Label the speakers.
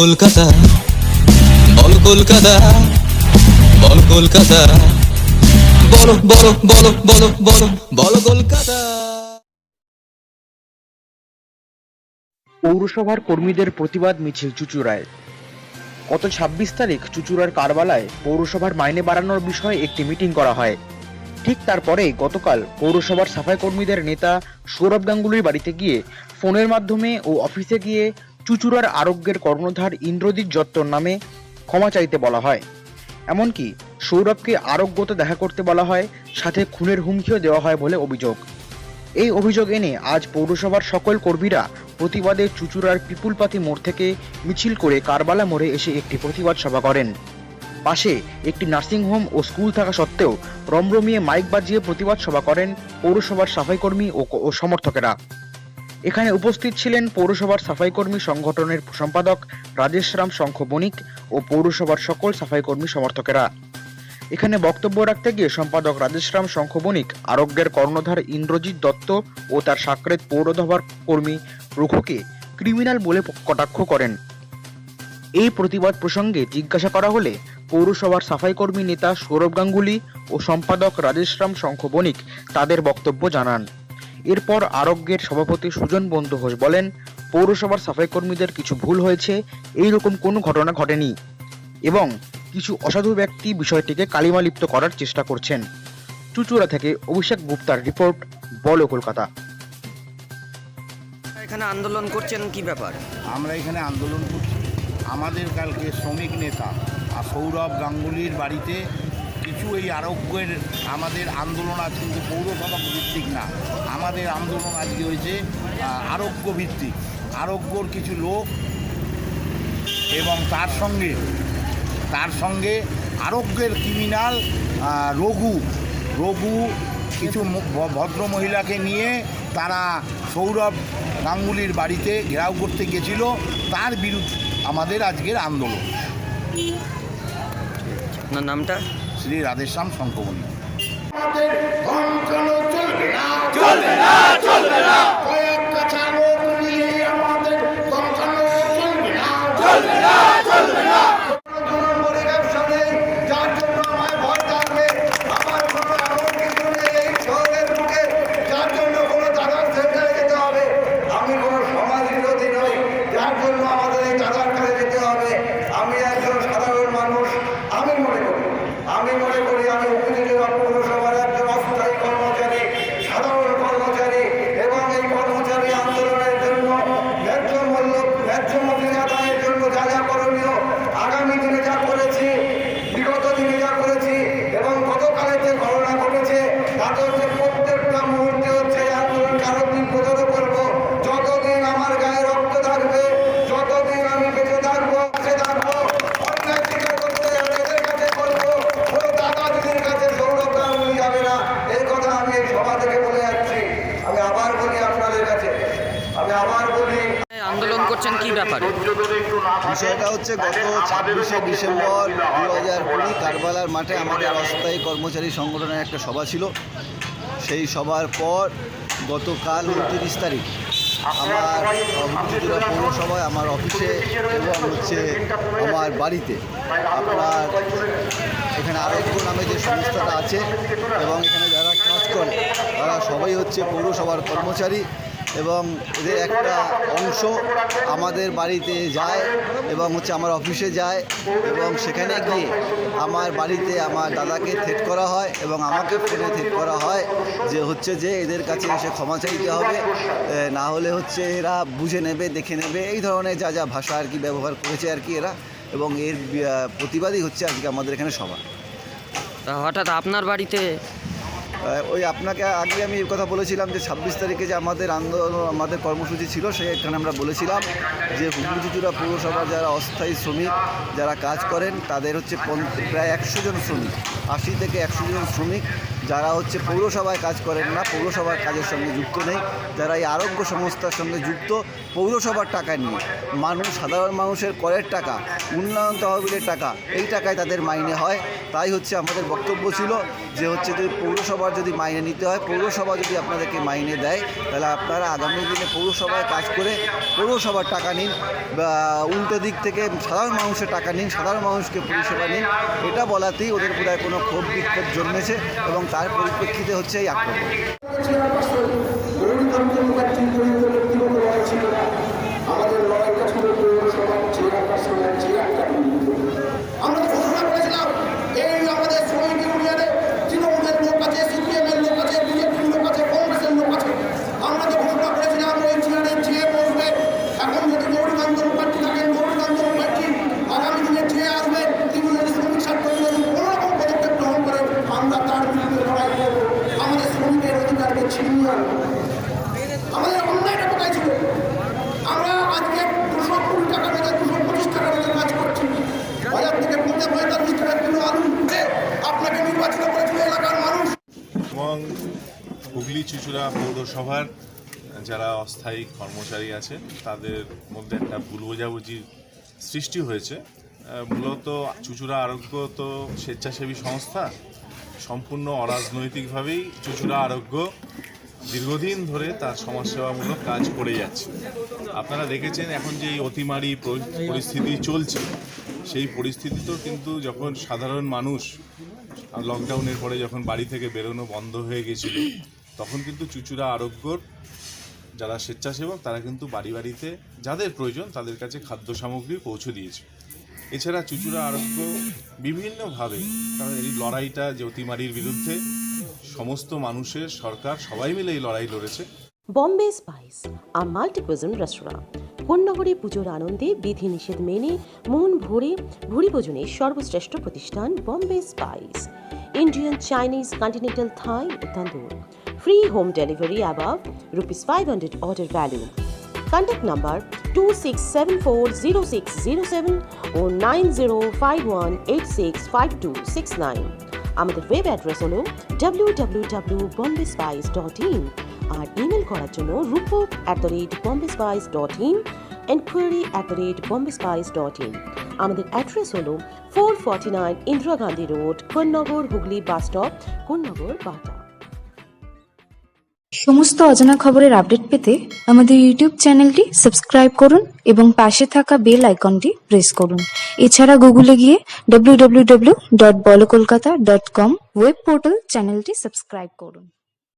Speaker 1: কলকাতা, বল কলকাতা বল কলকাতা, বলো বলো বলো বলো বলো বলো কলকাতা।
Speaker 2: পৌরসভার কর্মীদের প্রতিবাদ মিছিল চুচুড়ায়। গত ছাব্বিশ তারিখ চুচুড়ার কারবালায় পৌরসভার মাইনে বাড়ানোর বিষয়ে একটি মিটিং করা হয়। ঠিক তারপরেই গতকাল পৌরসভার সাফাই কর্মীদের নেতা সৌরভ গাঙ্গুলির বাড়িতে গিয়ে ফোনের মাধ্যমে ও অফিসে গিয়ে চুচুড়ার আরোগ্যের কর্ণধার ইন্দ্রজিৎ দত্তর নামে ক্ষমা চাইতে বলা হয়। এমনকি সৌরভকে আরোগ্যতে দেখা করতে বলা হয়, সাথে খুনের হুমকিও দেওয়া হয় বলে অভিযোগ। এই অভিযোগ এনে আজ পৌরসভার সকল কর্মীরা প্রতিবাদে চুচুড়ার পিপুলপাতি মোড় থেকে মিছিল করে কারবালা মোড়ে এসে একটি প্রতিবাদ সভা করেন। পাশে একটি নার্সিংহোম ও স্কুল থাকা সত্ত্বেও রমরমিয়ে মাইক বাজিয়ে প্রতিবাদ সভা করেন পৌরসভার সাফাইকর্মী ও ও সমর্থকেরা। এখানে উপস্থিত ছিলেন পৌরসভার সাফাইকর্মী সংগঠনের সম্পাদক রাজেশ রাম শঙ্খ বণিক ও পৌরসভার সকল সাফাইকর্মী সমর্থকেরা। এখানে বক্তব্য রাখতে গিয়ে সম্পাদক রাজেশরাম শঙ্খ বণিক, আরোগ্যের কর্ণধার ইন্দ্রজিৎ দত্ত ও তার সাকরেত পৌরসভার কর্মী রঘুকে ক্রিমিনাল বলে কটাক্ষ করেন। এই প্রতিবাদ প্রসঙ্গে জিজ্ঞাসা করা হলে পৌরসভার সাফাই কর্মী নেতা সৌরভ গাঙ্গুলি ও সম্পাদক রাজেশরাম শঙ্খ বণিক তাদের বক্তব্য জানান। এরপর আরোগ্যের সভাপতি সুজন বন্ধু ঘোষ বলেন পৌরসভার সাফাই কর্মীদের কিছু ভুল হয়েছে এই রকম কোনো ঘটনা ঘটেনি এবং কিছু অসাধু ব্যক্তি বিষয়টিকে কালিমালিপ্ত করার চেষ্টা করছেন। চুচুড়া থেকে অভিষেক গুপ্তার রিপোর্ট বলো কলকাতা।
Speaker 3: এখানে আন্দোলন করছেন কি ব্যাপার?
Speaker 4: আমরা এখানে আন্দোলন করছি। আমাদের কালকে শ্রমিক নেতা আর সৌরভ গাঙ্গুলির বাড়িতে কিছু এই আরোগ্যের আমাদের আন্দোলন আজ কিন্তু পৌরসভা ভিত্তিক না। আমাদের আন্দোলন আজকে হয়েছে আরোগ্য ভিত্তিক। আরোগ্যর কিছু লোক এবং তার সঙ্গে তার সঙ্গে আরোগ্যের ক্রিমিনাল রঘু। রঘু কিছু ভদ্র মহিলাকে নিয়ে তারা সৌরভ গাঙ্গুলির বাড়িতে ঘেরাও করতে গেছিল। তার বিরুদ্ধে আমাদের আজকের আন্দোলন।
Speaker 3: নামটা?
Speaker 4: শ্রী রাধেশ্যাম শঙ্কমণি
Speaker 5: যার জন্য আমায় ভয় থাকবে আমার কোনো এমন কিছু নেই এই শহরের বুকে যার জন্য কোনো দাদার সেন্টারে যেতে হবে আমি কোনো সমাজ বিরোধী নই যার জন্য আমাদের এই দাদার কাছে যেতে হবে আমি একজন সাধারণ মানুষ আমি মনে করি আমি মনে করি আমি উপজেলা পৌরসভার একজন অস্থায়ী কর্মচারী সাধারণ কর্মচারী এবং এই কর্মচারী আন্দোলনের জন্য ন্যায্য মূল্য ন্যায্য মজুরি আদায়ের জন্য যা যা করণীয় আগামী দিনে যা করেছি বিগত দিনে যা করেছি এবং গতকালে যে ঘটনা ঘটেছে তাতে হচ্ছে প্রত্যেকটা মুহূর্তে হচ্ছে এই আন্দোলনকে আরও দিন প্রচার করব যতদিন আমার গায়ে রক্ত থাকবে যতদিন আমি বেঁচে থাকব বেঁচে থাকব অন্যায় স্বীকার করতে হবে এদের কাছে করব কোনো দাদা দিদির কাছে সৌরভ গাঙ্গুলি যাবে না এই কথা আমি এই সভা থেকে বলে যাচ্ছি আমি আবার বলি আপনাদের কাছে আমি আবার বলি
Speaker 3: আন্দোলন করছেন কি ব্যাপারে
Speaker 6: বিষয়টা হচ্ছে গত ছাব্বিশে ডিসেম্বর দু হাজার কুড়ি কারবালার মাঠে আমাদের অস্থায়ী কর্মচারী সংগঠনের একটা সভা ছিল। সেই সভার পর গতকাল উনত্রিশ তারিখ আমার হুজুরা পৌরসভায় আমার অফিসে এবং হচ্ছে আমার বাড়িতে আপনার এখানে আরোগ্য নামে যে সংস্থাটা আছে এবং এখানে যারা কাজ করে তারা সবাই হচ্ছে পৌরসভার কর্মচারী। এবং এদের একটা অংশ আমাদের বাড়িতে যায় এবং হচ্ছে আমার অফিসে যায় এবং সেখানে গিয়ে আমার বাড়িতে আমার দাদাকে থেট করা হয় এবং আমাকে ফোনে থেট করা হয় যে হচ্ছে যে এদের কাছে এসে ক্ষমা চাইতে হবে না হলে হচ্ছে এরা বুঝে নেবে, দেখে নেবে, এই ধরনের যা যা ভাষা আর কি ব্যবহার করেছে আর কি এরা এবং এর প্রতিবাদই হচ্ছে আজকে আমাদের এখানে
Speaker 3: তা হঠাৎ আপনার বাড়িতে
Speaker 6: ওই আপনাকে আগে আমি কথা বলেছিলাম যে ছাব্বিশ তারিখে যে আমাদের আন্দোলন, আমাদের কর্মসূচি ছিল সেখানে আমরা বলেছিলাম যে হুগলি হুগলিচুচুড়া পৌরসভার যারা অস্থায়ী শ্রমিক যারা কাজ করেন, তাদের হচ্ছে প্রায় একশো জন শ্রমিক, আশি থেকে একশো জন শ্রমিক যারা হচ্ছে পৌরসভায় কাজ করেন না, পৌরসভার কাজের সঙ্গে যুক্ত নেই, যারা এই আরোগ্য সংস্থার সঙ্গে যুক্ত পৌরসভার টাকা নিয়ে। মানুষ, সাধারণ মানুষের করের টাকা, উন্নয়ন তহবিলের টাকা, এই টাকায় তাদের মাইনে হয়। তাই হচ্ছে আমাদের বক্তব্য ছিল যে হচ্ছে যদি পৌরসভার যদি মাইনে নিতে হয়, পৌরসভা যদি আপনাদেরকে মাইনে দেয়, তাহলে আপনারা আগামী দিনে পৌরসভায় কাজ করে পৌরসভার টাকা নিন, বা উল্টো দিক থেকে সাধারণ মানুষের টাকা নিন, সাধারণ মানুষকে পরিষেবা নিন। এটা বলাতেই ওদের বোধহয় কোনো ক্ষোভ বিক্ষোভ জন্মেছে এবং তার পরিপ্রেক্ষিতে হচ্ছে এই আক্রমণ
Speaker 7: গৌরীকান্ত মুখার্জির বিরুদ্ধে ব্যক্তিগত লড়াই ছিল না আমাদের লড়াইটা ছিল পৌরসভার চেয়ারপারসনের চেয়ারটা আমরা ঘোষণা করেছিলাম এই আমাদের শ্রমিক ইউনিয়নে তৃণমূলের লোক আছে সিপিএমের লোক আছে বিজেপির লোক আছে কংগ্রেসের লোক আছে আমরা তো ঘোষণা করেছিলাম ওই চেয়ারে যে বসবে এখন যদি গৌরীকান্ত মুখার্জি থাকেন গৌরীকান্ত মুখার্জি আগামী দিনে যে আসবেন তিনি যদি শ্রমিক স্বার্থ বিরোধী কোনো রকম পদক্ষেপ গ্রহণ করেন আমরা তার বিরুদ্ধে লড়াই করব আমাদের শ্রমিকের অধিকারকে ছিনিয়ে আনব আমাদের অন্যায়টা কোথায় ছিল আমরা আজকে দুশো কুড়ি টাকা বেঁধে দুশো পঁচিশ টাকা বেঁধে কাজ করছি বাজার থেকে পঞ্চাশ পঁয়তাল্লিশ টাকা কিলো আলু উঠে আপনাকে নির্বাচিত করেছিল এলাকার মানুষ
Speaker 8: এবং হুগলি চুচুড়া পৌরসভার যারা অস্থায়ী কর্মচারী আছেন, তাদের মধ্যে একটা ভুল বোঝাবুঝির সৃষ্টি হয়েছে। মূলত চুচুড়া আরোগ্য তো স্বেচ্ছাসেবী সংস্থা, সম্পূর্ণ অরাজনৈতিকভাবেই চুচুড়া আরোগ্য দীর্ঘদিন ধরে তার সমাজসেবামূলক কাজ করে যাচ্ছে। আপনারা দেখেছেন এখন যে এই অতিমারি পরিস্থিতি চলছে, সেই পরিস্থিতিতেও কিন্তু যখন সাধারণ মানুষ লকডাউনের পরে যখন বাড়ি থেকে বেরোনো বন্ধ হয়ে গেছিল তখন কিন্তু চুচুড়া আরোগ্যর যারা স্বেচ্ছাসেবক, তারা কিন্তু বাড়ি বাড়িতে যাদের প্রয়োজন তাদের কাছে খাদ্য সামগ্রী পৌঁছে দিয়েছে। এছাড়া চুচুড়া আরোগ্য বিভিন্নভাবে, কারণ এই লড়াইটা যে অতিমারির বিরুদ্ধে সমস্ত মানুষের সরকার সবাই মিলে এই লড়াই লড়েছে।
Speaker 9: Bombay Spice, a multi cuisine restaurant. কোন্নগরে পুজোর আনন্দে বিধিনিষেধ মেনে মন ভরে ভুরি ভোজনের সর্বশ্রেষ্ঠ প্রতিষ্ঠান Bombay Spice. Indian, Chinese, continental, Thai ও tandoor zero seven o nine zero five one eight six five two six nine আমাদের ওয়েব অ্যাড্রেস হলো W W W Bombay Spice dot in R email করার জন্য Rupak at the rate Bombay Spice dot in enquiry at the rate Bombay Spice dot in আমাদের address হলো four forty nine Indira Gandhi road Konnagar Hooghly bus stop Konnagar বাটা
Speaker 10: সমস্ত অজানা খবরের update পেতে আমাদের YouTube চ্যানেলটি সাবস্ক্রাইব করুন এবং পাশে থাকা বেল আইকনটি প্রেস করুন। এছাড়া গুগলে গিয়ে W dot Bol Kolkata dot com web portal চ্যানেলটি সাবস্ক্রাইব করুন।